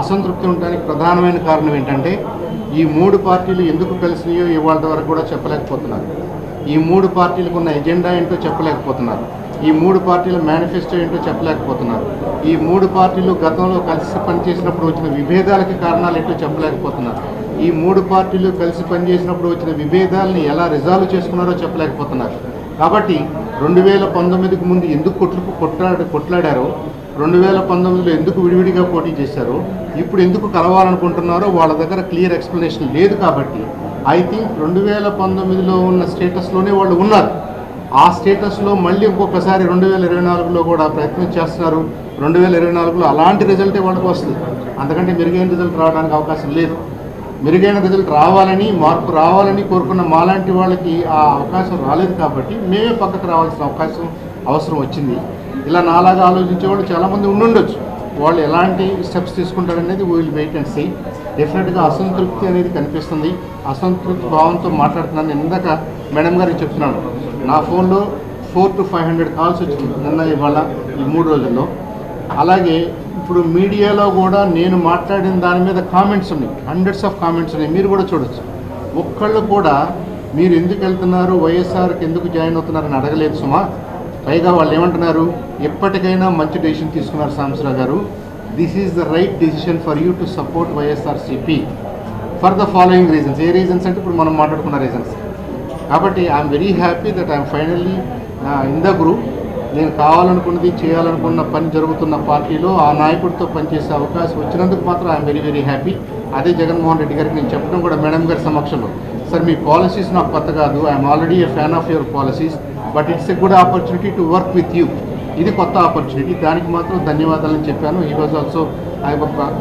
అసంతృప్తి ఉండడానికి ప్రధానమైన కారణం ఏంటంటే ఈ మూడు పార్టీలు ఎందుకు కలిసినాయో ఇవాళ వరకు కూడా చెప్పలేకపోతున్నారు. ఈ మూడు పార్టీలకు ఉన్న ఎజెండా ఏంటో చెప్పలేకపోతున్నారు. ఈ మూడు పార్టీల మేనిఫెస్టో ఏంటో చెప్పలేకపోతున్నారు. ఈ మూడు పార్టీలు గతంలో కలిసి పనిచేసినప్పుడు వచ్చిన విభేదాలకి కారణాలు ఏంటో చెప్పలేకపోతున్నారు. ఈ మూడు పార్టీలు కలిసి పనిచేసినప్పుడు వచ్చిన విభేదాలని ఎలా రిజాల్వ్ చేసుకున్నారో చెప్పలేకపోతున్నారు. కాబట్టి రెండు వేల పంతొమ్మిదికి ముందు ఎందుకు కొట్లు కొట్లాడు కొట్లాడారో రెండు వేల పంతొమ్మిదిలో ఎందుకు విడివిడిగా పోటీ చేశారో ఇప్పుడు ఎందుకు కలవాలనుకుంటున్నారో వాళ్ళ దగ్గర క్లియర్ ఎక్స్ప్లెనేషన్ లేదు కాబట్టి ఐ థింక్ రెండు వేల పంతొమ్మిదిలో ఉన్న స్టేటస్లోనే వాళ్ళు ఉన్నారు. ఆ స్టేటస్లో మళ్ళీ ఇంకొకసారి రెండు వేల ఇరవై నాలుగులో కూడా ప్రయత్నం చేస్తున్నారు. రెండు వేల ఇరవై నాలుగులో అలాంటి రిజల్టే వాళ్ళకి వస్తుంది. అంతకంటే మెరుగైన రిజల్ట్ రావడానికి అవకాశం లేదు. మెరుగైన రిజల్ట్ రావాలని మార్పు రావాలని కోరుకున్న మాలాంటి వాళ్ళకి ఆ అవకాశం రాలేదు కాబట్టి మేమే పక్కకు రావాల్సిన అవకాశం అవసరం వచ్చింది. ఇలా నాలాగా ఆలోచించే వాళ్ళు చాలామంది ఉండుండొచ్చు. వాళ్ళు ఎలాంటి స్టెప్స్ తీసుకుంటారనేది వీళ్ళు వెయిట్ అండ్ సీ డెఫినెట్గా అసంతృప్తి అనేది కనిపిస్తుంది. అసంతృప్తి భావంతో మాట్లాడుతున్నాను. నేను ఇందాక మేడం గారికి చెప్తున్నాను. నా ఫోన్లో four two five hundred calls వచ్చింది. నిన్న ఇవాళ ఈ మూడు రోజుల్లో. అలాగే ఇప్పుడు మీడియాలో కూడా నేను మాట్లాడిన దాని మీద కామెంట్స్ ఉన్నాయి. హండ్రెడ్స్ ఆఫ్ కామెంట్స్ ఉన్నాయి. మీరు కూడా చూడొచ్చు. ఒక్కళ్ళు కూడా మీరు ఎందుకు వెళ్తున్నారు? వైఎస్ఆర్కి ఎందుకు జాయిన్ అవుతున్నారని అడగలేదు సుమా. పైగా వాళ్ళు ఏమంటున్నారు? ఎప్పటికైనా మంచి డెసిషన్ తీసుకున్నారు సాంసరావు గారు. This is the right decision for you to support YSRCP. For the following reasons a reasons అంటే ఇప్పుడు మనం మాట్లాడుకున్న రీజన్స్ కాబట్టి I'm very happy that I'm finally in the group నేను కావాలనుకున్నది చేయాలనుకున్న పని జరుగుతున్న పార్టీలో ఆ నాయకుడితో పనిచేసే అవకాశం వచ్చినందుకు మాత్రం ఐఎమ్ వెరీ వెరీ హ్యాపీ అదే జగన్మోహన్ రెడ్డి గారికి నేను చెప్పడం కూడా మేడం గారి సమక్షంలో. సార్ మీ పాలసీస్ నాకు కొత్త కాదు. I'm already a fan of your policies but it's a good opportunity to work with you ఇది కొత్త ఆపర్చునిటీ దానికి మాత్రం ధన్యవాదాలని చెప్పాను. ఈ రోజు ఆల్సో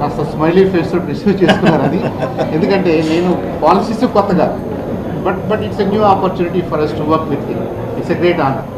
కాస్త స్మైలీ ఫేస్ రిసీవ్ చేసుకున్నారు అది. ఎందుకంటే నేను పాలసీస్ కొత్తగా. But but it's a new opportunity for us to work with it's a great honour